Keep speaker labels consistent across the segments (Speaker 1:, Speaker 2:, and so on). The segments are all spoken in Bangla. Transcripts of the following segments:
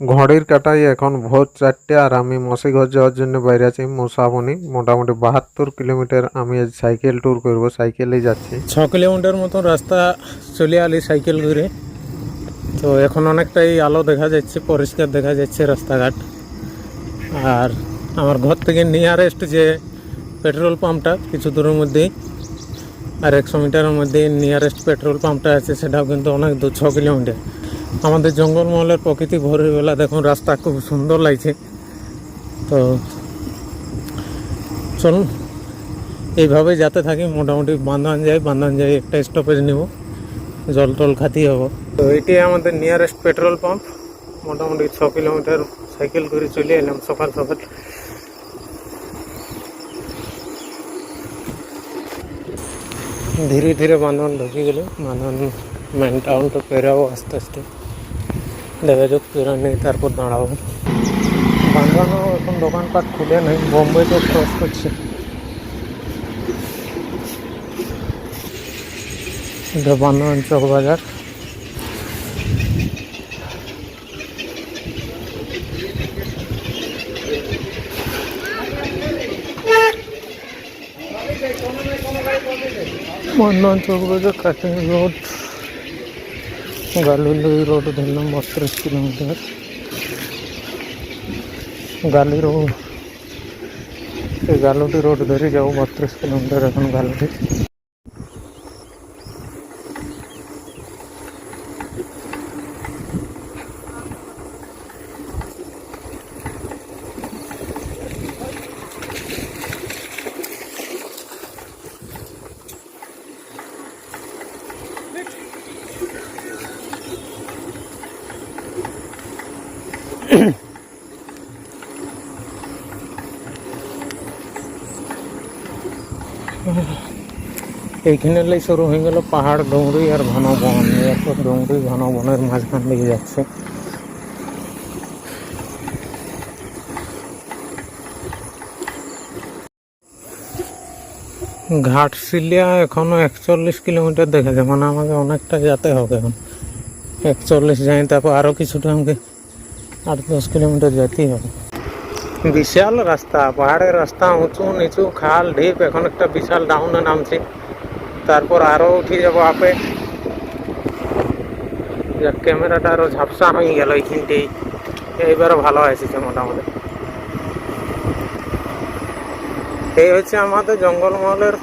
Speaker 1: ঘড়ির কাটাই এখন ভোর চারটে আর আমি মসিঘর যাওয়ার জন্য বাইরে আছি। মুসাবনি মোটামুটি বাহাত্তর কিলোমিটার আমি আজ সাইকেল ট্যুর করব, সাইকেলেই যাচ্ছি।
Speaker 2: ছ কিলোমিটার মতন রাস্তা চলে আলি সাইকেল ঘুরে তো এখন অনেকটাই আলো দেখা যাচ্ছে, পরিষ্কার দেখা যাচ্ছে রাস্তাঘাট। আর আমার ঘর থেকে নিয়ারেস্ট যে পেট্রোল পাম্পটা কিছু দূরের মধ্যেই আর একশো মিটারের মধ্যে নিয়ারেস্ট পেট্রোল পাম্পটা আছে, সেটাও কিন্তু অনেক দূর, ছ কিলোমিটার। আমাদের জঙ্গলমহলের প্রকৃতি ভোরের বেলা দেখুন, রাস্তা খুব সুন্দর লাগছে। তো চলুন, এইভাবে যাতে থাকি, মোটামুটি বান্ধবান যাই বান্ধবান যাই, একটা স্টপেজ নেব, জল টল খাতি হব। তো এটি আমাদের নিয়ারেস্ট পেট্রোল পাম্প মোটামুটি ছ কিলোমিটার সাইকেল করে চলে এলাম সকাল সকাল। ধীরে ধীরে বান্ধবান ঢুকে গেল বান্ধবান মেন টাউনটা পেরাবো আস্তে আস্তে। দেখা যাক নেই, তারপর দাঁড়াবো বান্ধবানও এখন দোকানপাট খুলে নেই বোম্বে তো ক্রস করছে। এটা চক বাজার। বান্ধবান চক বাজার কাটিং রোড। গালুলি রোড ধরলাম বত্রিশ কিলোমিটার গালি রোড, এই গালুটি রোড ধরে যাব বত্রিশ কিলোমিটার এখন গালুটি। এইখানে লাই শুরু হয়ে গেল পাহাড় ডুংরি আর ঘন বন এরপর ডুংরি ঘন বনের মাঝখান দিকে যাচ্ছে। ঘাটশিলিয়া এখনও একচল্লিশ কিলোমিটার দেখা যায় মানে আমাকে অনেকটা যেতে হবে এখন। একচল্লিশ যাই, তারপর আরও কিছুটা আমাকে আট দশ কিলোমিটার যেতেই হবে। বিশাল রাস্তা, পাহাড়ের রাস্তা, উঁচু নিচু, খাল, ঢিপ, এখন একটা বিশাল ডাউনে নামছি। তারপর আরও উঠে যাব আপে। ক্যামেরাটা আরও ঝাপসা হয়ে গেল এইখানটাই এইবারও ভালো এসেছে মোটামুটি। এই হচ্ছে আমাদের জঙ্গলমহলের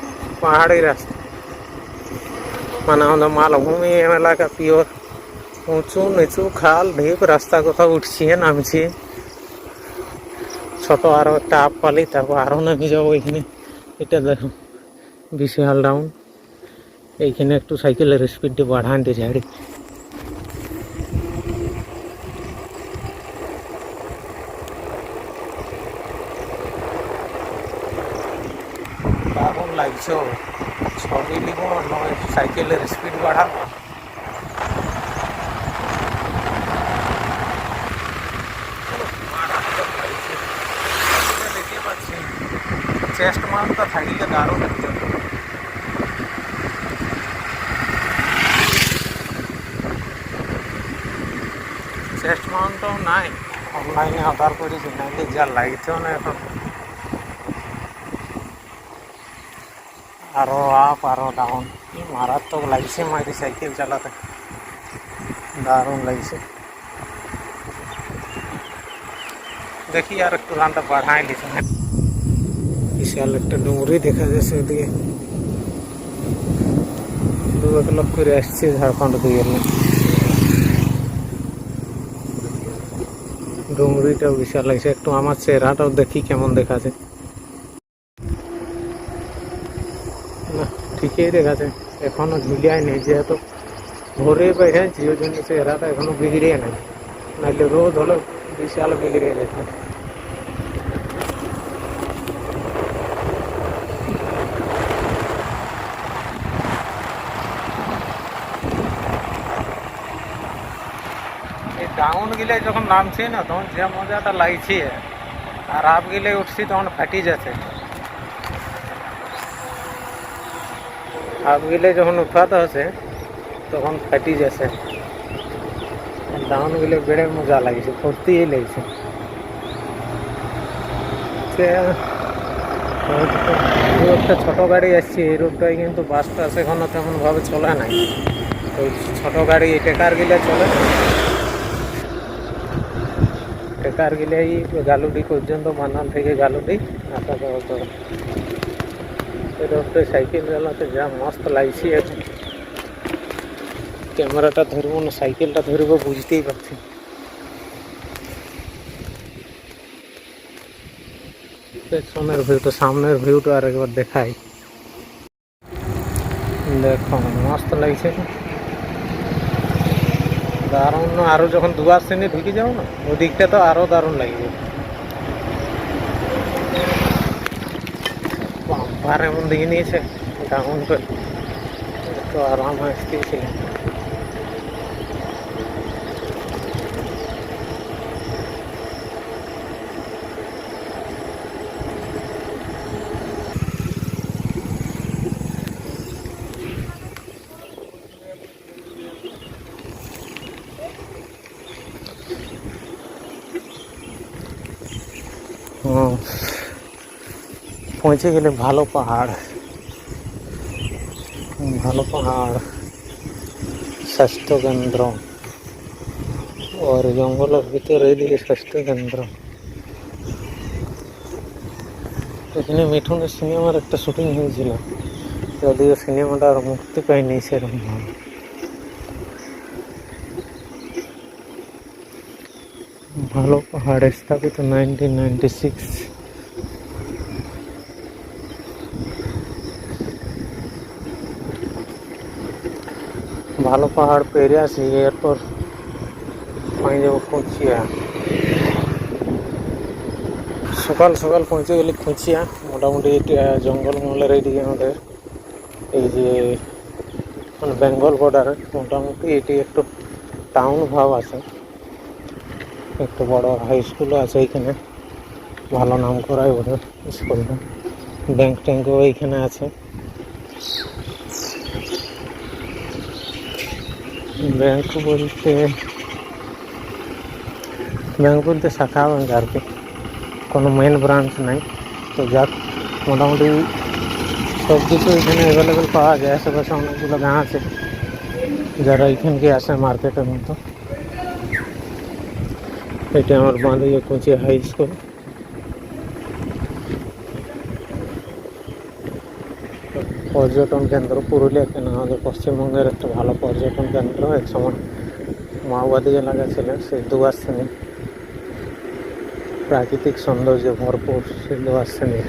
Speaker 2: পাহাড়ি রাস্তা। মানে আমাদের মালভূমি এলাকা, পিওর। উঁচু নিচু খাল ঢিপ রাস্তা কোথাও উঠছি নামছি ছোট আরও একটা আপ পালি তারপর আরও নামি যাব এখানে। এটা দেখো, বিশাল ডাউন। এইখানে একটু সাইকেলের স্পিডটা বাড়াতে ঝাড়ি দারুণ লাগছে ছবি নিব নয় সাইকেলের স্পিড বাড়াবো চেস্ট মাউন্টটা থাকলে দারুণ লাগছে চেস্ট মাউন্টও নাই অনলাইনে অর্ডার করেছি নাইলে যা লাগছেও না এখন। আরও আপ আরও ডাউন কি মারাত্মক লাগছে মারি সাইকেল চালাতে। দারুণ লাগছে। দেখি আর একটু রানটা বাড়াই দিছে বিশাল একটা ডুংরি দেখা যাচ্ছে ওদিকে। দু এক লোক করে আসছে ঝাড়খণ্ড দিয়ে গেলে ডুংরিটাও বিশাল লাগছে। একটু আমার চেহারাটাও দেখি কেমন দেখাছে। না, ঠিকই দেখাচ্ছে এখনও ঝুলিয়ায় নেই, যেহেতু ভোরে বেড়েছি ওই জন্য চেহারাটা এখনও বিগড়িয়ে নেই। নাহলে রোদ হলো বিশাল বিগড়িয়ে যেত এই ডাউন গিলে যখন নামছি না, তখন যে মজাটা লাগছে, আর আপ গিলে উঠছি, তখন ফাটি যাচ্ছে। আপ গিলে যখন উঠাতে হচ্ছে, তখন ফাটি যাচ্ছে। ডাউন গেলে বেড়ে মজা লাগছে, ফুর্তিই লাগছে। একটা ছোট গাড়ি আসছে, এই রোডটায় কিন্তু বাস টাস এখনও তেমন ভাবে চলে নাই। তো ছোট গাড়ি টেকার গিলে চলে। টেকার গিলে এই গালুডি পর্যন্ত মানাল থেকে গালুডি আসা সাইকেল চালাতে যা মস্ত লাগছে এখন। ক্যামেরাটা ধরবো না, সাইকেলটা ধরবো, বুঝতেই পারছি। পেছনের ভিউটা, সামনের ভিউটা আর একবার দেখাই। দেখো, মস্ত লাগছে? দারুণ। আরও যখন দুয়ার শ্রেণি ঢুকে যাও না, ওদিকটা দিকটা তো আরও দারুণ লাগবে এমন দিকে নিয়েছে, দারুণ করে। তো আরাম আসতেছিল পৌঁছে গেলে ভালো পাহাড় হুম, ভালো পাহাড় স্বাস্থ্য কেন্দ্র ওর জঙ্গলের ভিতরে এদিকে স্বাস্থ্য কেন্দ্র এখানে মিঠুনের সিনেমার একটা শুটিং হয়েছিল যদিও সিনেমাটা আর মুক্তি পায়নি সেরকম ভাবে ভালো পাহাড় স্থাপিত নাইনটিন নাইনটি সিক্স ভালো পাহাড় পেরে আসি, এরপর পাই যাব খুঁচিয়া সকাল সকাল পৌঁছে গেলে খুঁচিয়া মোটামুটি জঙ্গলমহলের এইদিকে আমাদের এই যে মানে বেঙ্গল বর্ডারে মোটামুটি এটি একটু টাউন ভাব আছে। একটু বড় হাই স্কুলও আছে এইখানে। ভালো নাম করাই ওদের স্কুলটা। ব্যাংক ট্যাঙ্কও এইখানে আছে। ব্যাংক বলতে ব্যাংক বলতে শাখা ব্যাংক আর কি কোনো মেন ব্রাঞ্চ নাই তো যাক মোটামুটি সব কিছু এখানে অ্যাভেলেবেল পাওয়া যায় আশেপাশে অনেকগুলো গাঁ আছে যারা এখানকে আসে মার্কেটের মতো এটা আমার বাঁধিয়ে কুচি হাই স্কুল পর্যটন কেন্দ্র পুরুলিয়া কেন? আমাদের পশ্চিমবঙ্গের একটা ভালো পর্যটন কেন্দ্র এক সময় মাওবাদী এলাকা ছিল, সেই দুয়ার শ্রেণি প্রাকৃতিক সৌন্দর্যে ভরপুর, সেই দুয়ার শ্রেণি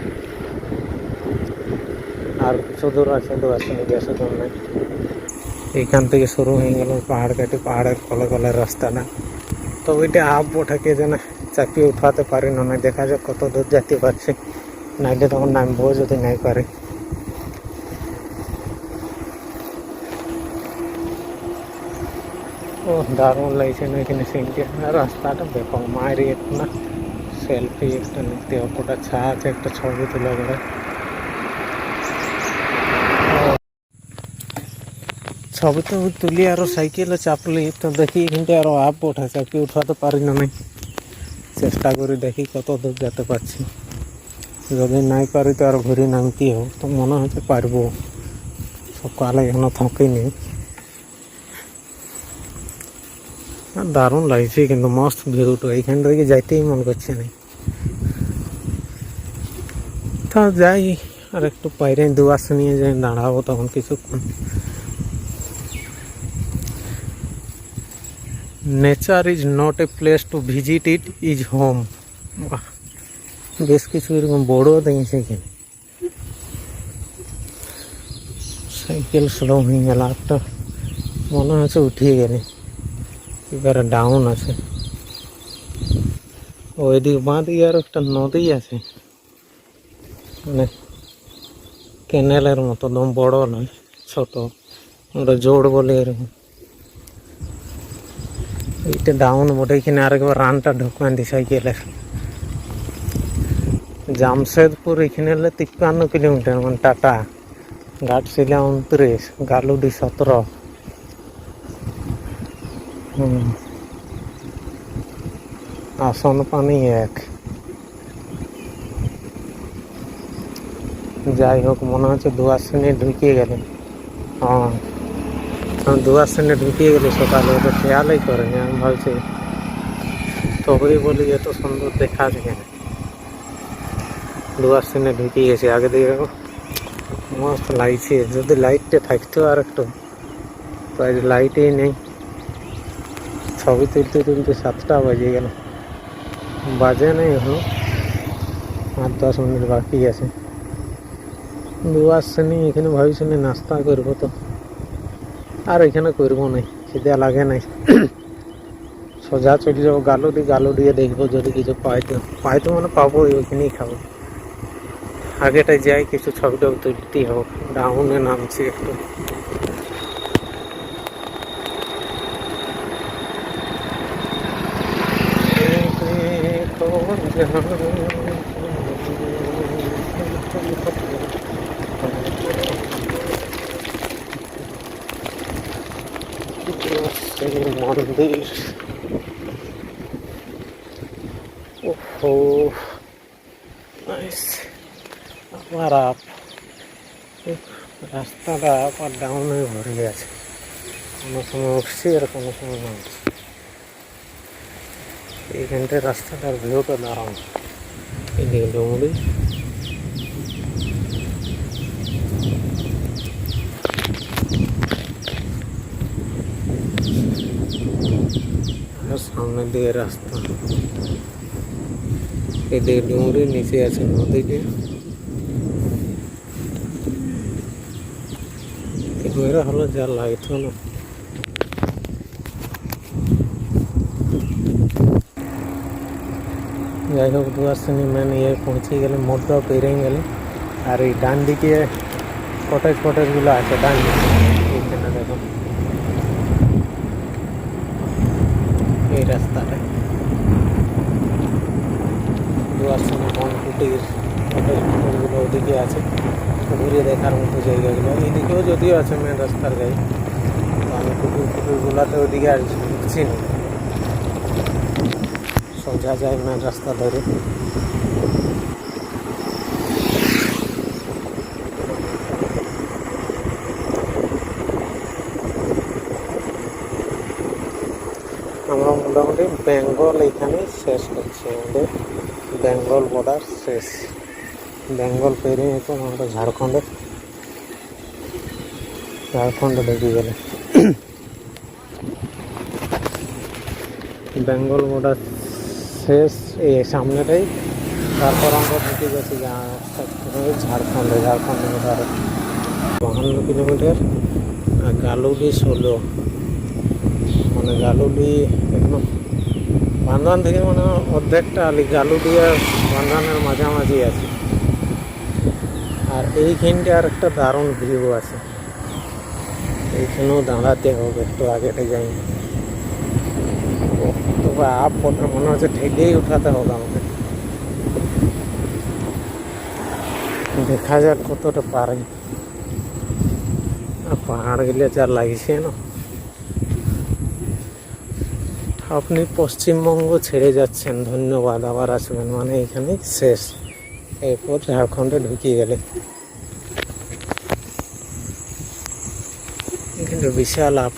Speaker 2: আর কিছু দূর আছে দুয়ার শ্রেণি দূর নেই। এইখান থেকে শুরু হয়ে গেল পাহাড় কাটি পাহাড়ের কলে কলে রাস্তাটা তো ওইটা আপ ওঠাকে যেন চাপিয়ে উঠাতে পারি না। দেখা যাক কত দূর যেতে পারছি। নাইলে তখন নামবো যদি নাই পারে। দারুণ লাগছে না, এখানে সিনটি রাস্তাটা দেখো, মায়ের একটু না সেলফি একটা নিতে, অতটা ছা আছে একটা ছবি তুলে করে ছবি তো তুলি আরও সাইকেলে চাপলি, তো দেখি এখানটা আরও আপ ওঠা চাপি উঠাতে পারি না নাই চেষ্টা করে দেখি কত দূর যেতে পারছি। যদি নাই পারি তো আর ঘুরে নামতেই হোক তো মনে হচ্ছে পারব। সকালে এখনও থাকিনি আর দারুণ লাগছে কিন্তু মস্ত ভিউটা এইখান থেকে যাইতেই মন করছে না তা যাই আর একটু বাইরে দুয়াশ নিয়ে যাই দাঁড়াবো তখন কিছুক্ষণ nature is not a place to visit it is home বেশ কিছু এরকম বড় দেখেছি এখানে সাইকেল স্লো হয়ে গেল একটা মনে হচ্ছে উঠিয়ে গেলে এবারে ডাউন আছে। ওইদিকে বাঁ দিকে আর একটা নদী আছে। মানে ক্যানেলের মতো দম বড় নয়, ছোট। আমরা জোড় বলে এরকম। এইটা ডাউন বটে, এখানে আরেকবার রানটা ঢোকান দি সাইকেলের জামশেদপুর এখানে হলে তিপ্পান্ন কিলোমিটার মানে টাটা। ঘাটশিলা উনত্রিশ, গালুডি সতেরো। আসন পানি এক যাই হোক মনে হচ্ছে দুয়ার শ্রেণি ঢুকিয়ে গেলে হ্যাঁ আমি দুয়ার শ্রেণি ঢুকিয়ে গেলে সকালে ওটা খেয়ালই করেনি আমি ভাবছি তবেই বলি এত সুন্দর দেখা আছে কেন দুয়ার শ্রেণি ঢুকিয়ে গেছে আগে দিকে মস্ত লাগছে যদি লাইটটা থাকতো আর একটু প্রায় লাইটই নেই ছবি তুলতে তুলতে সাতটা বাজে গেল। বাজে নেই এখনও। আর দশ মিনিট বাকি আছে। দু আসছেনি এখানে ভাবিছিনি নাস্তা করব তো। আর এখানে করব নাই, খিদে লাগে নাই। সোজা চলে যাব গালু দিয়ে গালু দিয়ে দেখব যদি কিছু পাই তো। পাই তো মানে পাবো ওইখানেই খাব। আগেটাই যাই, কিছু ছবি টবি তুলতেই হোক ডাউনে নামছি একটু। ওহো নাইস আবার আপ রাস্তাটা আপ আর ডাউনে ভরে গেছে। কোনো সময় উঠছি, আর কোনো সময় নামছি। এইখানটায় রাস্তাটার ভিউটা দাঁড়ানো এদিকে ডুমুরি আর সামনের দিকে রাস্তা। এদিকে ডুমুরি, নিচে আছে নদীকে। ক্যামেরা হলো যা লাগতো না যাই হোক, দুয়ার শ্রেণি মেন ইয়ে পৌঁছে গেলে মোটটাও পেরিয়ে গেলে। আর এই ডান দিকে কটেজ ফটেজগুলো আছে, ডান দিকে এইখানে দেখো এই রাস্তাটা। দুয়ার সময় বনকুটির কটেজ ফটেজগুলো ওদিকে আছে। ঘুরে দেখার মতো জায়গাগুলো। এদিকেও যদিও আছে মেন রাস্তার গায়ে তো আমি কুকুর কুকুরগুলোতে ওদিকে আর ঢুকছি না। সোজা যায় মেন রাস্তা ধরে আমরা মোটামুটি বেঙ্গল এইখানে শেষ হচ্ছে আমাদের। বেঙ্গল বর্ডার শেষ। বেঙ্গল পেরিয়ে এখন আমরা ঝাড়খণ্ডে। ঝাড়খণ্ডে ঢুকে গেলে বেঙ্গল বর্ডার শেষ এই সামনেটাই। তারপর আমরা ঢুকে গেছি ঝাড়খণ্ডে ঝাড়খণ্ডে বর্ডার বাহান্ন কিলোমিটার। আর গালুডি ষোলো। মানে গালুডি একদম বান্ধান থেকে মানে অর্ধেকটা আলি গালুডি আর বান্ধানের মাঝামাঝি আছে। আর এইখানটা আর একটা দারুণ ভিউ আছে। এইখানেও দাঁড়াতে হবে, একটু আগেটা যাই। তবে আপ মনে হচ্ছে ঠেকেই উঠাতে হবে আমাকে। দেখা যাক কতটা পারে। পাহাড় গেলে যা লাগছে না। আপনি পশ্চিমবঙ্গ ছেড়ে যাচ্ছেন, ধন্যবাদ, আবার আসবেন মানে এখানে শেষ। এরপর ঝাড়খণ্ডে ঢুকিয়ে গেলে। কিন্তু বিশাল আপ,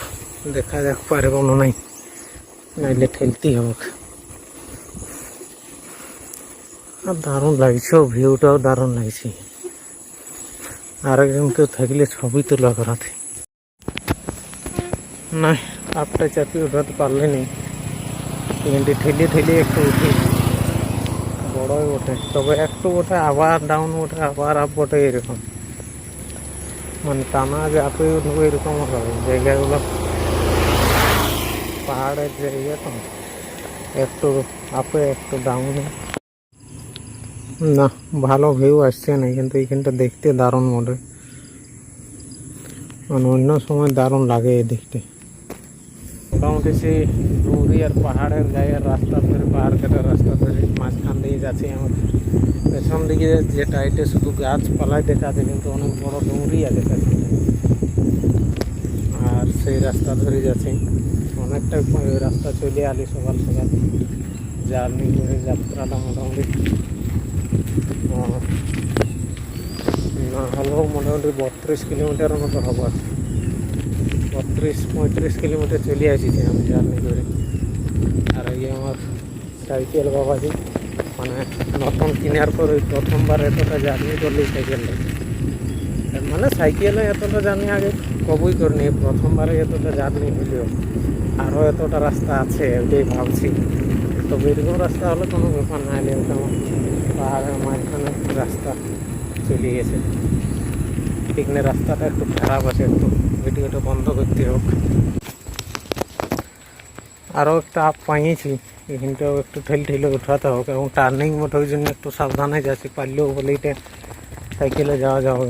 Speaker 2: দেখা যাক পারে কোনো নাই। নাইলে ঠেলতেই হবে। আর দারুণ লাগছে ভিউটাও দারুণ লাগছে। আরেকজন কেউ থাকলে ছবি তোলা করাতে। না আপটা চাপিয়ে উঠাতে পারলে নেই কিন্তু ঠেলে ঠেলে একটু উঠি বড়ই ওঠে তবে একটু ওঠে আবার ডাউন ওঠে আবার আপ ওঠে এরকম মানে টানা যে আপে উঠবো এরকম হবে জায়গাগুলো পাহাড়ের জায়গা তো একটু আপে একটু ডাউনে না ভালো ভিউ আসছে না কিন্তু এইখানটা দেখতে দারুণ মোটে মানে অন্য সময় দারুণ লাগে এই দেখতে মোটামুটি সেই ডুংরি আর পাহাড়ের গায়ে রাস্তা ধরে, পাহাড় কাটার রাস্তা ধরে মাঝখান দিয়ে যাচ্ছি আমার। পেছন দিকে যেটা এটা শুধু গাছপালায় দেখা আছে কিন্তু অনেক বড় ডুংরি আছে আর সেই রাস্তা ধরে যাচ্ছি। অনেকটা ওই রাস্তা চলে আলি সকাল সকাল। জার্নি করে যাত্রাটা মোটামুটি। না হলেও মোটামুটি বত্রিশ কিলোমিটারের মতো হব আর বত্রিশ পঁয়ত্রিশ কিলোমিটার চলে আসিছি আমি জার্নি করে আর এই আমার সাইকেল বাবাজি মানে নতুন কেনার পর ওই প্রথমবার এতটা জার্নি করলি সাইকেলটা। মানে সাইকেলে এতটা জার্নি আগে কবই করিনি, প্রথমবারে এতটা জার্নি হইলেও। আরও এতটা রাস্তা আছে ওইটাই ভাবছি। তো এরকম রাস্তা হলে কোনো ব্যাপার না হলে ওটা পাহাড়ের মাঝখানে রাস্তা চলে গেছে। ঠিক না রাস্তাটা একটু খারাপ আছে একটু। ভিডিওটা বন্ধ করতে হোক। আরও একটা আপ পাইয়েছি এখানটাও একটু ঠেল ঠেলে উঠাতে হোক এবং টার্নিং মোটের জন্য একটু সাবধানে যাচ্ছি, পারলেও বলে এটা সাইকেলে যাওয়া যাবে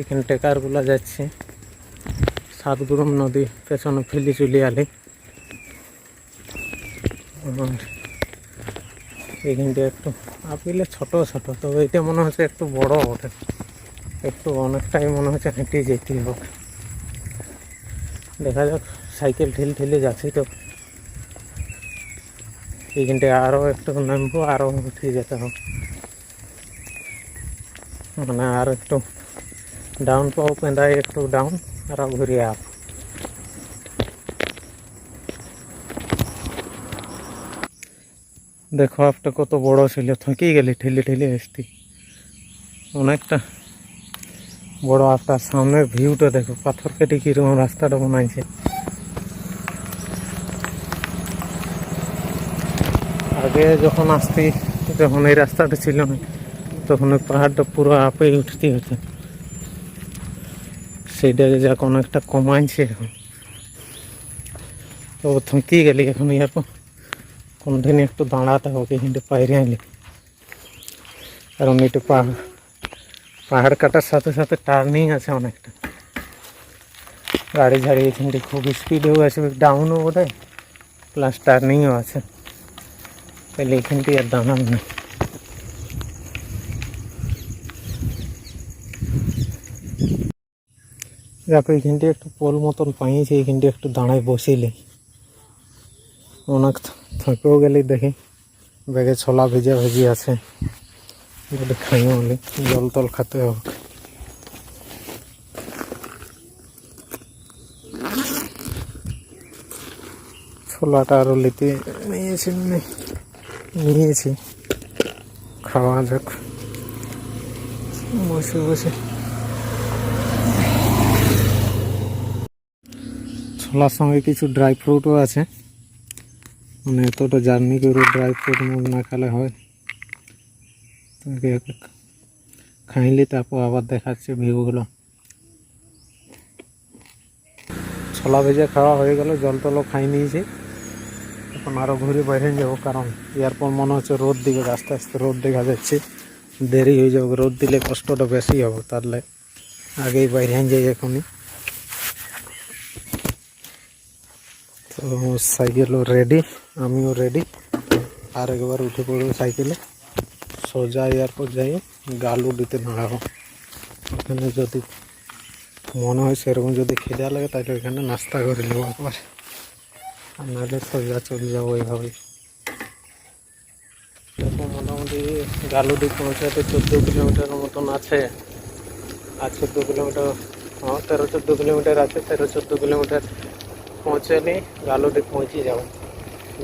Speaker 2: এখানে টেকারগুলো যাচ্ছে। সাতগুরুম নদী পেছনে ফেলি চলে আলে এখানটা একটু আপিলে ছোট ছোট, তবে এটা মনে হচ্ছে একটু বড় ওঠে একটু অনেকটাই মনে হচ্ছে হেঁটে যেতে হবে। দেখা যাক, সাইকেল ঠেলে ঠেলে যাচ্ছি তো। এইখানটায় আরও একটু নামবো আরও উঠে যেতে হবে। মানে আর একটু ডাউন পাও, পেঁদায় একটু ডাউন আর ঘুরে আপ। দেখো, আপটা কত বড় ছিল থকি গেলে ঠেলে ঠেলে আসতি। অনেকটা বড় আপনার সামনের ভিউটা দেখো, পাথর কেটে কীরকম রাস্তাটা বানাইছে। আগে যখন আসতি, যখন এই রাস্তাটা ছিল না তখন ওই পাহাড়টা পুরো আপে উঠতে হতো। সেইটাকে যা কোনো একটা কমাইছে এখন। তো থমকি গেলি এখন ইয়ার পর কোন দিন একটু দাঁড়াতে হবে, কিন্তু বাইরে আনলি কারণ এটা পাহাড় পাহাড় কাটার সাথে সাথে টার্নিং আছে অনেকটা। গাড়ি ঝাড়ি এখানটি খুব স্পিডেও আছে ডাউনও বোধ প্লাস টার্নিংও আছে। তাহলে এখানটি আর দাঁড়ান না দেখো এইখানটি একটু পোল মতন পাইয়েছে এইখানটি একটু দাঁড়ায় বসিলে। অনেক থাকেও গেলে দেখি, ব্যাগে ছোলা ভেজা ভেজি আছে। খাইও বলে জল টল খাতে হবে। ছোলাটা আরও লিতে নিয়েছি মানে নিয়েছি। খাওয়া যাক। বসে বসে। ছোলার সঙ্গে কিছু ড্রাই ফ্রুটও আছে। মানে এতটা জার্নি করে ড্রাই ফ্রুট মুখ না খেলে হয়। খাইলে তারপর আবার দেখাচ্ছে ভিউগুলো। ছোলা ভেজে খাওয়া হয়ে গেল, জল টলও খাই নিয়েছি। এখন আরও ঘুরে বাইরে যাব, কারণ এরপর মনে হচ্ছে রোদ দিকে আস্তে আস্তে রোদ দেখা যাচ্ছে। দেরি হয়ে যাবে, রোদ দিলে কষ্টটা বেশি হবে তাহলে আগেই বাইরে যাই এখনই। তো সাইকেলও রেডি আমিও রেডি আর একবার উঠে পড়ব সাইকেলে। সোজা এয়ারপোর্ট যাই, গালু দিতে নাড়াবো। ওখানে যদি মনে হয় সেরকম যদি খিদা লাগে, তাহলে ওইখানে নাস্তা করে নেব আর নাহলে সোজা চলে যাব এইভাবেই। মোটামুটি গালুডি পৌঁছাতে চোদ্দ কিলোমিটার মতন আছে। আর চোদ্দ কিলোমিটার তেরো চোদ্দ কিলোমিটার আছে, তেরো চোদ্দ কিলোমিটার পৌঁছালে গালুডি পৌঁছে যাব।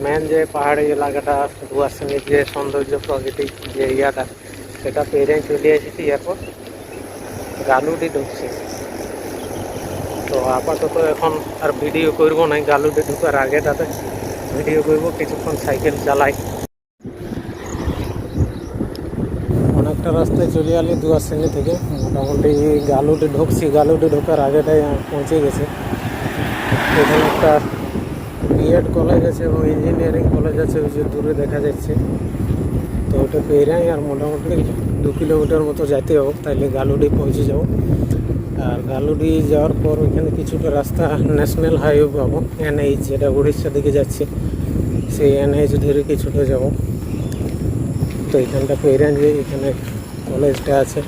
Speaker 2: মেন যে পাহাড়ি এলাকাটা ডুয়ার্সেনের যে সৌন্দর্য প্রাকৃতিক যে এরিয়াটা সেটা পেরিয়ে চলে এসেছি এরপর গালুডি ঢুকছি। তো আপাতত এখন আর ভিডিও করব না গালুডি ঢুকার আগেটাতে ভিডিও করব, কিছুক্ষণ সাইকেল চালাই। অনেকটা রাস্তায় চলে আলি দুয়ার শ্রেণি থেকে, মোটামুটি গালুডি ঢুকছি, গালুডি ঢোকার আগেটাই পৌঁছে গেছে। এখানে একটা বিএড কলেজ আছে এবং ইঞ্জিনিয়ারিং কলেজ আছে, ওই যে দূরে দেখা যাচ্ছে। তো ওটা পেরাই আর মোটামুটি দু কিলোমিটার মতো যেতে হবে, তাইলে গালুডি পৌঁছে যাব। আর গালুডি যাওয়ার পর ওইখানে কিছুটা রাস্তা ন্যাশনাল হাইওয়ে পাবো এনএইচ যেটা উড়িষ্যা দিকে যাচ্ছে। সেই এনএইচ ধরে কিছুটা যাব। তো এখানটা পেরান যে এখানে কলেজটা আছে।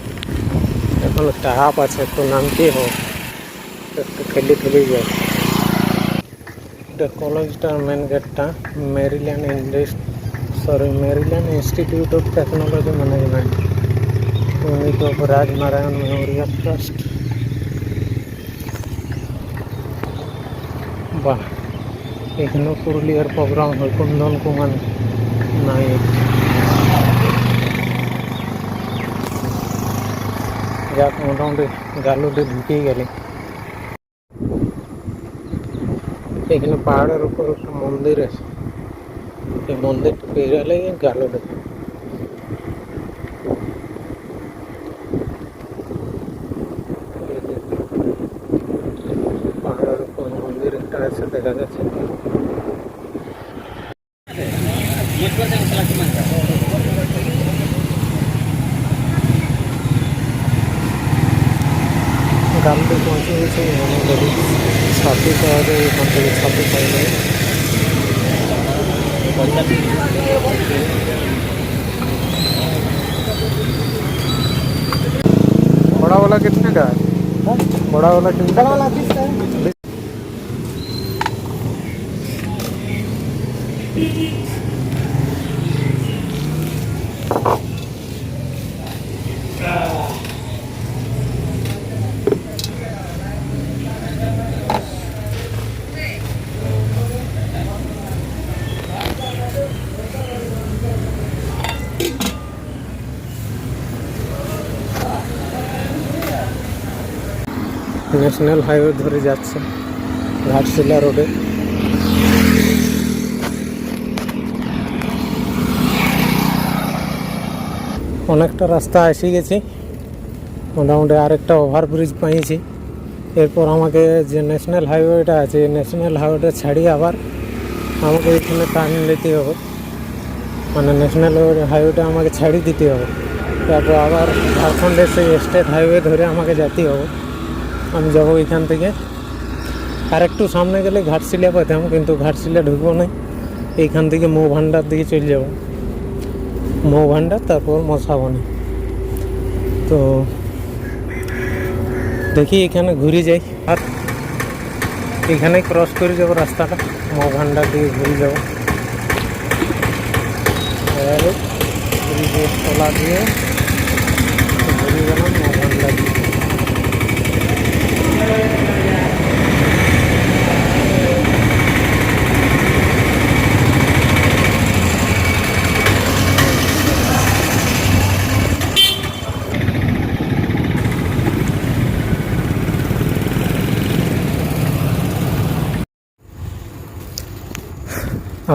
Speaker 2: এখন একটা হাফ আছে একটু নামতে হোক একটু খেলে খেলেই যায় এটা কলেজটার মেন গেটটা Maryland industry sorry Maryland institute of technology management unit of Rajnarayan memorial trust বাহ, এখানেও পুরুলিয়ার প্রোগ্রাম হয়, কুন্দন কুমার নায়ক। যাক, মোটামুটি গালুটি ঢুকেই গেলে। এখানে পাহাড়ের উপর একটা মন্দির আছে। এই মন্দিরটা পেরালে গেল পাহাড়ের উপর মন্দির একটা আছে দেখা যাচ্ছে গালুটি পৌঁছে গেছে আমাদের ছাতি পাওয়া যায় এখান থেকে ছাতি পাই যায়
Speaker 1: बड़ा वाला कितने का है बड़ा वाला कितने बड़ा वाला
Speaker 2: ন্যাশনাল হাইওয়ে ধরে যাচ্ছে ঘাটশিলা রোডে। অনেকটা রাস্তা এসে গেছি, মোটামুটি আরেকটা ওভারব্রিজ পাইছি। এরপর আমাকে যে ন্যাশনাল হাইওয়েটা আছে, ন্যাশনাল হাইওয়েটা ছাড়িয়ে আবার আমাকে এখানে টার্ন নিতে হবে। মানে ন্যাশনাল হাইওয়েটা আমাকে ছাড়িয়ে দিতে হবে। তারপর আবার ঝাড়খণ্ডের সেই স্টেট হাইওয়ে ধরে আমাকে যেতে হবে। আমি যাব এখান থেকে। আর একটু সামনে গেলে ঘাটশিলা পেতাম কিন্তু ঘাটশিলা ঢুকবো না। এইখান থেকে মৌ ভান্ডার দিকে চলে যাব। মৌ ভান্ডার তারপর মশাবনি। তো দেখি এখানে ঘুরে যাই। আর এখানে ক্রস করে যাব রাস্তাটা। মৌ ভান্ডার দিকে ঘুরে যাব। ব্রিজের তলা দিয়ে ঘুরে গেলাম মৌ ভান্ডার দিয়ে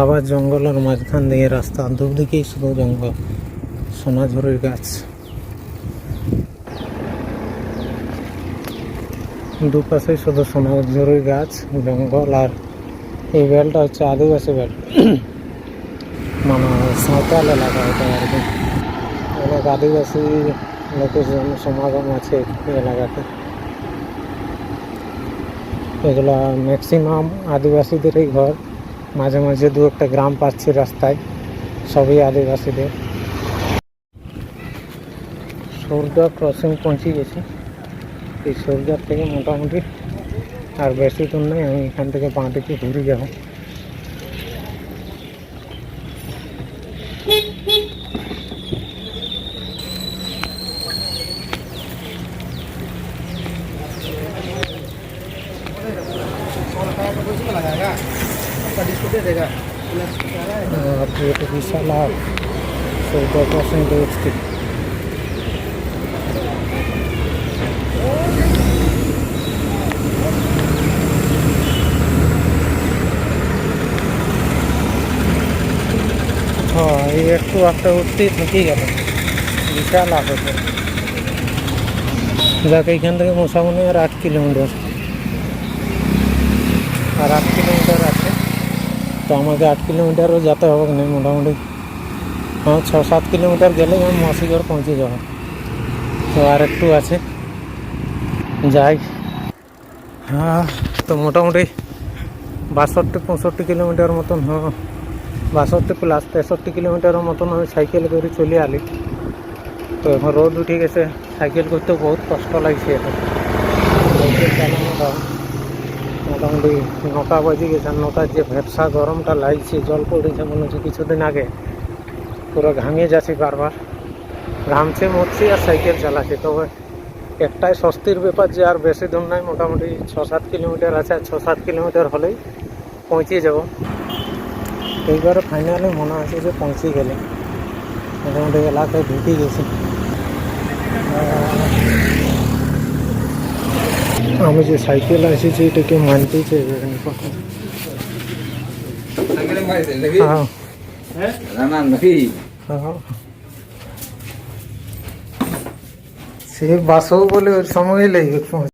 Speaker 2: আবার জঙ্গলের মাঝখান দিয়ে রাস্তা দুদিকেই শুধু জঙ্গল সোনাঝুরির গাছ। দুপাশে শুধু সোনাঝুরির গাছ জঙ্গল আর এই বেলটা হচ্ছে আদিবাসী বেল। মানে সাঁওতাল এলাকা এটা আর কি। অনেক আদিবাসী লোকের জন- সমাগম আছে এই এলাকাতে। এগুলো ম্যাক্সিমাম আদিবাসীদেরই ঘর। মাঝে মাঝে দু একটা গ্রাম পাচ্ছি রাস্তায়, সবই আদিবাসীদের। সৌরজা ক্রসিং পৌঁছে গেছি। এই সৌরজার থেকে মোটামুটি আর বেশি দূর নেই আমি এখান থেকে বাঁ দিকে ঘুরে যাব आप ये तो विशाल आप सौरजा क्रॉसिंग देखते এই একটু একটা উঠতেই থেকে গেল। বিশাল আহত দেখ এইখান থেকে মশা মনে আর আট কিলোমিটার। আর আট কিলোমিটার আছে। তো আমাকে আট কিলোমিটারও যেতে হবে না, মোটামুটি হ্যাঁ ছ, সাত কিলোমিটার গেলে আমি মাসিগড় পৌঁছে যাব। তো আর একটু আছে। যাই। হ্যাঁ তো মোটামুটি বাষট্টি, পঁয়ষট্টি কিলোমিটার মতন হ্যাঁ বাষট্টি প্লাস তেষট্টি কিলোমিটারের মতন আমি সাইকেল করে চলে আলি। তো এখন রোদ উঠে গেছে সাইকেল করতে বহুত কষ্ট লাগছে এখন। মোটামুটি নটা বাজে গেছে, আর নটার যে ভ্যাবসা গরমটা লাগছে, জল পড়েছে মনে হচ্ছে কিছুদিন আগে। পুরো ঘামিয়ে যাচ্ছি বারবার। ঘামছে, মরছি আর সাইকেল চালাচ্ছি। তবে একটাই স্বস্তির ব্যাপার যে আর বেশি দূর নাই, মোটামুটি ছ সাত কিলোমিটার আছে, আর ছ সাত কিলোমিটার হলেই পৌঁছে যাব। এইবারে ফাইনালি মনে আছে যে পৌঁছে গেলে। মোটামুটি এলাকায় ঢুকে গেছি। আমি যে সাইকেল এসেছি এটাকে কথা হ্যাঁ। হ্যাঁ। সে বাসও বলে ওর সময় লেগে